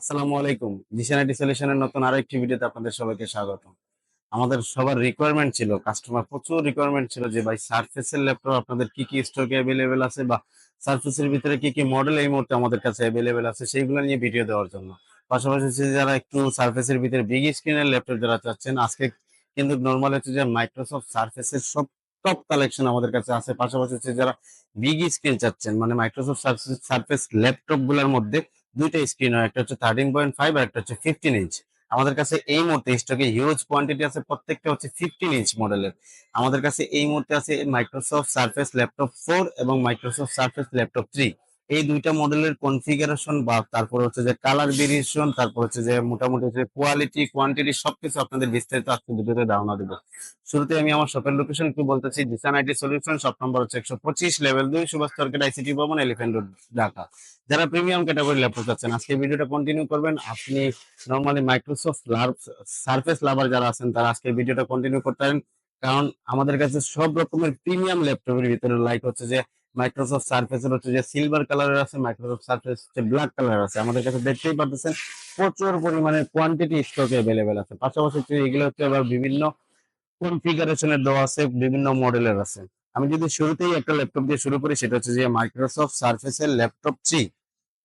আসসালামু আলাইকুম। জিসানাইটি সলিউশনের নতুন আরও একটি ভিডিওতে আপনাদের সবাইকে স্বাগত। আমাদের সবার রিকোয়ারমেন্ট ছিল কাস্টমার প্রচুর রিকোয়ারমেন্ট ছিল যে ভাই সার্ফেসের ল্যাপটপ আপনাদের কি কি স্টকে অ্যাভেলেবেল আছে বা সার্ফেসের ভিতরে কি কি মডেল এই মুহূর্তে আমাদের কাছে অ্যাভেলেবেল আছে সেইগুলো নিয়ে ভিডিও দেওয়ার জন্য। পাশাপাশি যারা একটু সার্ফেসের ভিতরে বিগ স্ক্রিনের ল্যাপটপ যারা চাচ্ছেন, আজকে কিন্তু নর্মাল হচ্ছে যে মাইক্রোসফট সার্ফেসের সব টপ কালেকশন আমাদের কাছে আছে। পাশাপাশি হচ্ছে যারা বিগ স্ক্রিন চাচ্ছেন মানে মাইক্রোসফট সার্ফেস ল্যাপটপগুলোর মধ্যে দুইটা স্ক্রিন হয় একটা হচ্ছে থার্টিন পয়েন্ট ফাইভ আর একটা হচ্ছে ফিফটিন ইঞ্চ আমাদের কাছে এই মুহূর্তে স্টকে হিউজ কোয়ান্টিটি আছে, প্রত্যেকটা হচ্ছে ফিফটিন ইঞ্চ মডেলের আমাদের কাছে এই মুহূর্তে আছে মাইক্রোসফট সার্ফেস ল্যাপটপ ফোর এবং মাইক্রোসফট সার্ফেস ল্যাপটপ থ্রি এই দুইটা মডেলের কনফিগারেশন বা তারপর হচ্ছে যে কালার ভেরিয়েশন তারপর হচ্ছে যে মোটামুটি হচ্ছে কোয়ালিটি কোয়ান্টিটি সবকিছু আপনাদের বিস্তারিত আজকে ভিডিওতে ধারণা দেবো। শুরুতে আমি আমার শপের লোকেশন একটু বলতেছি Disan IT solution shop number হচ্ছে একশো পঁচিশ লেভেল দুই, সুভাষ মার্কেট আইসিটি ভবন এলিফেন্ট রোড ঢাকা। যারা প্রিমিয়াম ক্যাটাগরি ল্যাপটপ চাচ্ছেন, আজকে ভিডিওটা কন্টিনিউ করবেন। আপনি নর্মালি মাইক্রোসফট সার্ফেস লাভার যারা আছেন, তারা আজকে ভিডিওটা কন্টিনিউ করতে পারেন। কারণ আমাদের কাছে সব রকমের প্রিমিয়াম ল্যাপটপের ভিতরে লাইক হচ্ছে যে মাইক্রোসফট সার্ফেসের হচ্ছে যে সিলভার কালারের আছে মাইক্রোসফট সার্ফেস হচ্ছে ব্ল্যাক কালার আছে। আমাদের কাছে দেখতেই পাচ্ছেন প্রচুর পরিমাণে কোয়ান্টিটি স্টকে অ্যাভেলেবেল আছে। পাশাপাশি এগুলো হচ্ছে আবার বিভিন্ন কনফিগারেশনের দেওয়া আছে, বিভিন্ন মডেলের আছে। আমি যদি শুরুতেই একটা ল্যাপটপ দিয়ে শুরু করি, সেটা হচ্ছে যে মাইক্রোসফট সার্ফেসের ল্যাপটপ থ্রি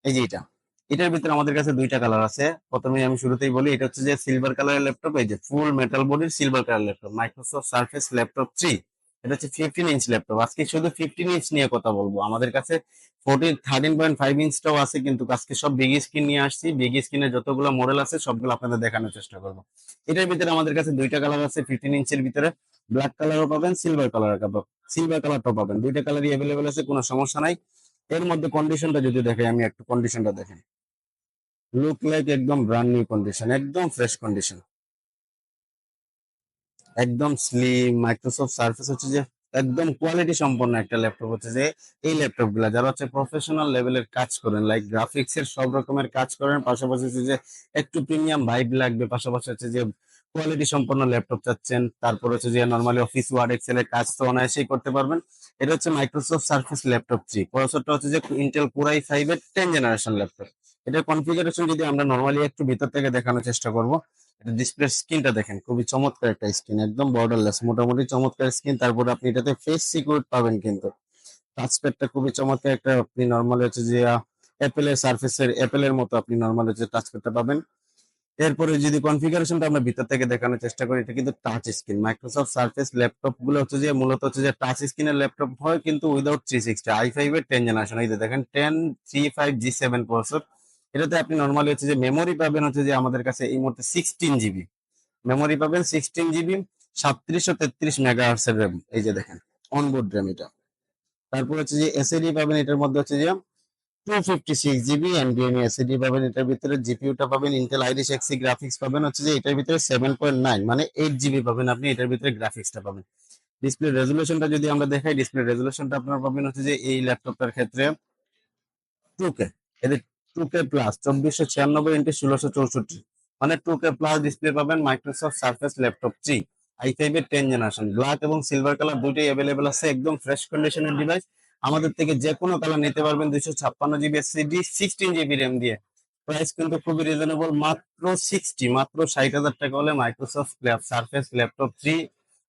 এই যে এটা। এটার ভিতরে আমাদের কাছে দুইটা কালার আছে। প্রথমে আমি শুরুতেই বলি, এটা হচ্ছে যে সিলভার কালারের ল্যাপটপ এই যে ফুল মেটাল বডির silver colour laptop Microsoft Surface laptop three এটা হচ্ছে ফিফটিন ইঞ্চ ল্যাপটপ আজকে শুধু ফিফটিন ইঞ্চ নিয়ে কথা বলব। আমাদের কাছে ফোরটিন থার্টিন পয়েন্ট ফাইভ ইঞ্চটাও আছে, কিন্তু আজকে সব বিগ স্ক্রিন নিয়ে আসছি। বিগ স্ক্রিনের যতগুলো মডেল আছে, সবগুলো আপনাদের দেখানোর চেষ্টা করব। এটার ভিতরে আমাদের কাছে দুইটা কালার আছে ফিফটিন ইঞ্চের ভিতরে। ব্ল্যাক কালারও পাবেন সিলভার কালার সিলভার কালারটাও পাবেন। দুইটা কালারই অ্যাভেলেবেল আছে, কোনো সমস্যা নাই। এর মধ্যে কন্ডিশনটা যদি দেখে, আমি একটু কন্ডিশনটা দেখেন লুক লাইক একদম ব্র্যান্ড নিউ কন্ডিশন একদম ফ্রেশ কন্ডিশন একদম স্লিম মাইক্রোসফট সার্ফেস হচ্ছে যে একদম কোয়ালিটি সম্পন্ন একটা ল্যাপটপ হচ্ছে যে এই ল্যাপটপগুলা। যারা হচ্ছে প্রফেশনাল লেভেলের কাজ করেন লাইক গ্রাফিক্স এর সব রকমের কাজ করেন, পাশাপাশি হচ্ছে যে একটু প্রিমিয়াম ভাইব লাগবে, পাশাপাশি হচ্ছে যে কোয়ালিটি সম্পন্ন ল্যাপটপ চাচ্ছেন, তারপর হচ্ছে যে নর্মালি অফিস ওয়ার্ড এক্সেল এর কাজ তো অনায়াসেই করতে পারবেন। এটা হচ্ছে মাইক্রোসফট সার্ফেস ল্যাপটপ থ্রি প্রসেসরটা হচ্ছে যে ইন্টেল কোরাই ফাইভ এর টেন জেনারেশন ল্যাপটপ এটার কনফিগারেশন যদি আমরা নর্মালি একটু ভিতর থেকে দেখানোর চেষ্টা করব, এটা ডিসপ্লে স্ক্রিনটা দেখেন, খুবই চমৎকার একটা স্ক্রিন একদম বর্ডারলেস মোটামুটি চমৎকার স্ক্রিন তারপরে আপনি এটাতে ফেস সিকিউর পাবেন কিন্তু। টাচপ্যাডটা খুবই চমৎকার একটা, আপনি নর্মালি হচ্ছে যে অ্যাপেলের সার্ফেসের অ্যাপেলের মতো আপনি নর্মাল হচ্ছে টাচপ্যাডটা পাবেন। এরপরে যদি কনফিগারেশনটা আমরা ভিতর থেকে দেখানোর চেষ্টা করি, এটা কিন্তু টাচ স্ক্রিন মাইক্রোসফট সার্ফেস ল্যাপটপগুলো হচ্ছে যে, মূলত হচ্ছে যে টাচ স্ক্রিনের ল্যাপটপ হয় কিন্তু without three sixty i five এর টেন জেনারেশন এই দেখেন ten three five G seven processor এটাতে আপনি নর্মালি হচ্ছে যে মেমোরি পাবেন হচ্ছে যে আমাদের কাছে এই মুহূর্তে সিক্সটিন জিবি মেমোরি পাবেন সিক্সটিন জিবি সাতত্রিশশো তেত্রিশ মেগা হার্সের র্যাম এই যে দেখেন অনবোর্ড র্যাম এটা। তারপর হচ্ছে যে এসএডি পাবেন এটার মধ্যে হচ্ছে যে টু ফিফটি সিক্স জিবি এনবিএমই এসএডি পাবেন এটার ভিতরে জিপিউটা পাবেন ইন্টেল আইরিশ এক্সি গ্রাফিক্স পাবেন হচ্ছে যে এটার ভিতরে সেভেন পয়েন্ট নাইন মানে এইট জিবি পাবেন আপনি, এটার ভিতরে গ্রাফিক্সটা পাবেন। ডিসপ্লে রেজুলেশনটা যদি আমরা দেখাই ডিসপ্লে রেজুলেশনটা আপনার পাবেন হচ্ছে যে এই ল্যাপটপটার ক্ষেত্রে টু কে এদের টু ষোলোশো চৌষট্টি। মানে ডিসপ্লে পাবেন মাইক্রোসফট সার্ফেস ল্যাপটপ এর জেনারেশন ব্ল্যাক এবং সিলভার কালার দুইটাই অ্যাভেলেবেল আছে, একদম ফ্রেশ কন্ডিশনের ডিভাইস আমাদের থেকে যে কোনো কালার নিতে পারবেন দিয়ে। প্রাইস কিন্তু খুবই রিজনেবল মাত্র সিক্সটি মাত্র ষাট হাজার টাকা হলে Microsoft Surface laptop three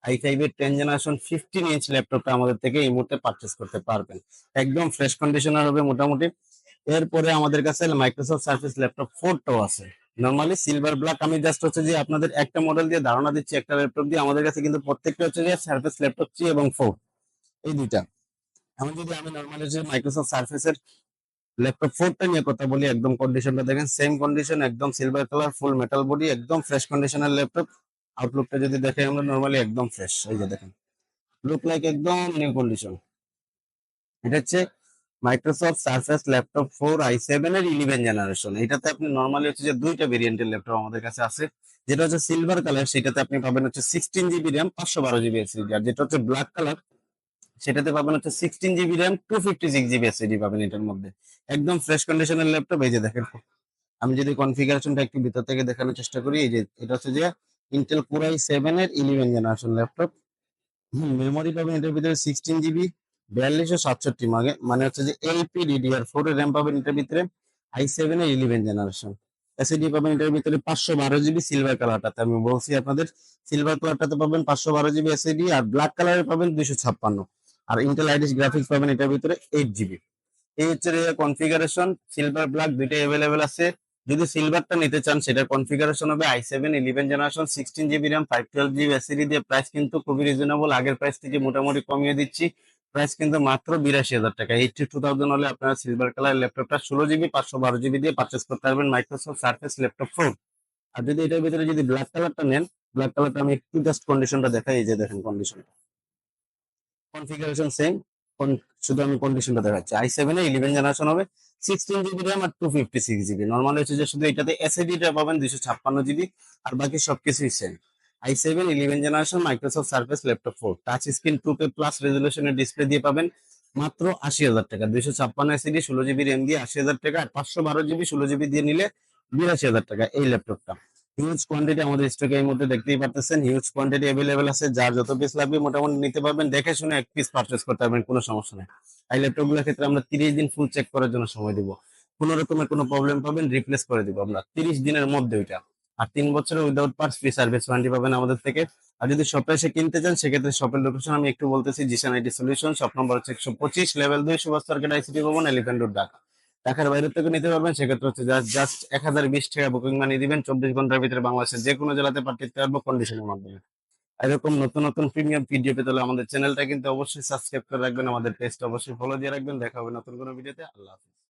i এর টেন জেনারেশন ফিফটিন ইঞ্চ ল্যাপটপটা আমাদের থেকে এই মুহূর্তে পারচেস করতে পারবেন। একদম ফ্রেশ কন্ডিশনার হবে মোটামুটি। এরপরে আমাদের কাছে মাইক্রোসফট সার্ফেস ল্যাপটপ ফোরটাও আছে। নর্মালি সিলভার ব্ল্যাক আমি জাস্ট হচ্ছে যে আপনাদের একটা মডেল দিয়ে ধারণা দিচ্ছি, একটা ল্যাপটপ দিয়ে। আমাদের কাছে কিন্তু প্রত্যেকটা হচ্ছে যে সার্ফেস ল্যাপটপ থ্রি এবং ফোর এই দুইটা। এখন যদি আমি নর্মালি যে মাইক্রোসফট সার্ফেসের ল্যাপটপ ফোরটা নিয়ে কথা বলি, একদম কন্ডিশনটা দেখেন সেম কন্ডিশন একদম silver colour full metal body একদম ফ্রেশ কন্ডিশনের ল্যাপটপ আউটলুকটা যদি দেখে আমরা নর্মালি একদম ফ্রেশ এই যে দেখেন। লুক লাইক একদম নিউ কন্ডিশন এটা হচ্ছে Microsoft Surface laptop four i seven এর ইলেভেন জেনারেশন এটাতে আপনি নর্মালি হচ্ছে যে দুইটা ভেরিয়েন্টের ল্যাপটপ আমাদের কাছে আছে। যেটা হচ্ছে সিলভার কালার সেটাতে আপনি পাবেন হচ্ছে সিক্সটিন জিবি র্যাম পাঁচশো বারো জিবি এসএসডি আর যেটা হচ্ছে ব্ল্যাক কালার সেটাতে পাবেন হচ্ছে sixteen GB RAM two fifty six GB SSD পাবেন এটার মধ্যে। একদম ফ্রেশ কন্ডিশনের ল্যাপটপ এই যে দেখেন। আমি যদি কনফিগারেশনটা একটু ভিতর থেকে দেখানোর চেষ্টা করি, এই যে এটা হচ্ছে যে ইন্টেল কোরাই সেভেন এর ইলেভেন জেনারেশন ল্যাপটপ মেমোরি পাবেন এটার ভিতরে সিক্সটিন জিবি বিয়াল্লিশশো সাতষট্টি মানে মানে হচ্ছে যে এলপি ডিডিআর ফোর র্যাম পাবেন এটার ভিতরে আই সেভেন এর ইলেভেন জেনারেশন এসএডি পাবেন এটার ভিতরে পাঁচশো বারো জিবি সিলভার কালারটাতে আমি বলছি আপনাদের সিলভার কালারটাতে পাবেন পাঁচশো বারো জিবি এসএডি আর ব্ল্যাক কালারে পাবেন দুইশো ছাপ্পান্ন। আর ইন্টেল আইডিস গ্রাফিক্স পাবেন এটার ভিতরে এইট জিবি এই হচ্ছে কনফিগারেশন সিলভার ব্ল্যাক দুইটা অ্যাভেলেবেল আছে। যদি সিলভারটা নিতে চান, সেটার কনফিগারেশন হবে i seven eleven generation sixteen GB RAM five twelve GB SSD দিয়ে। প্রাইস কিন্তু খুবই রিজনেবল আগের প্রাইস থেকে মোটামুটি কমিয়ে দিচ্ছি। প্রাইস কিন্তু মাত্র বিরাশি হাজার টাকা। এইটটি টু থাউজেন্ড হলে আপনারা সিলভার কালার ল্যাপটপটা ষোলো জিবি পাঁচশো বারো জিবি দিয়ে পারচেস করতে পারবেন মাইক্রোসফট সার্ফেস ল্যাপটপ ফোর আর যদি এটার ভিতরে যদি ব্ল্যাক কালারটা নেন ব্ল্যাক কালারটা আমি একটু জাস্ট কন্ডিশনটা দেখাই, এই যে দেখেন কন্ডিশনটা কনফিগারেশন সেম শুধু আমি কন্ডিশনটা দেখাচ্ছি। আই সেভেন ইলেভেন জেনারেশন হবে সিক্সটিন জিবি র্যাম আর two fifty six GB normal হচ্ছে যে শুধু এটাতে এসএডিটা পাবেন দুইশো ছাপ্পান্ন জিবি আর বাকি সবকিছুই same i seven eleven generation Microsoft Surface laptop four touch screen two pay plus রেজলিউশনের display দিয়ে পাবেন মাত্র আশি হাজার টাকা। দুইশো ছাপ্পান্ন এসএডি ষোলো জিবি র্যাম দিয়ে আশি হাজার টাকা আর পাঁচশো বারো জিবি ষোলো জিবি দিয়ে নিলে বিরাশি হাজার টাকা এই ল্যাপটপটা হিউজ কোয়ান্টিটি আমাদের স্টকে এই মধ্যে দেখতেই পারতেছেন। হিউজ কোয়ান্টিটি অ্যাভেলেবেল আছে। যার যত পিস লাগবে মোটামুটি নিতে পারবেন। দেখে শুনে এক পিস পারচেস করতে পারবেন, কোনো সমস্যা নেই। এই ল্যাপটপগুলোর ক্ষেত্রে আমরা তিরিশ দিন ফুল চেক করার জন্য সময় দিব। কোনো রকমের কোনো প্রবলেম পাবেন রিপ্লেস করে দিব আমরা। তিরিশ দিনের মধ্যে ওইটা। আর তিন বছরের without parts free service warranty পাবেন আমাদের থেকে। আর যদি শপে এসে কিনতে চান, সেক্ষেত্রে শপের লোকেশন আমি একটু বলতেছি Jisan IT solution shop number হচ্ছে একশো পঁচিশ লেভেল দুই, সুভাষ মার্কেট আইসিটি ভবন এলিফেন্ট রোড ঢাকা। ঢাকার বাইরে থেকে নিতে পারবেন, সেক্ষেত্রে হচ্ছে জাস্ট এক হাজার বিশ টাকা বুকিং মানিয়ে দিবেন, চব্বিশ ঘণ্টার ভিতরে বাংলাদেশের যে কোনো জেলাতে পাঠিয়ে পারব কন্ডিশনের মাধ্যমে। এরকম নতুন নতুন প্রিমিয়াম ভিডিও পেতে হলে আমাদের চ্যানেলটা কিন্তু অবশ্যই সাবস্ক্রাইব করে রাখবেন, আমাদের পেজটা অবশ্যই ফলো দিয়ে রাখবেন। দেখা হবে নতুন কোনো ভিডিওতে আল্লাহ হাফিজ।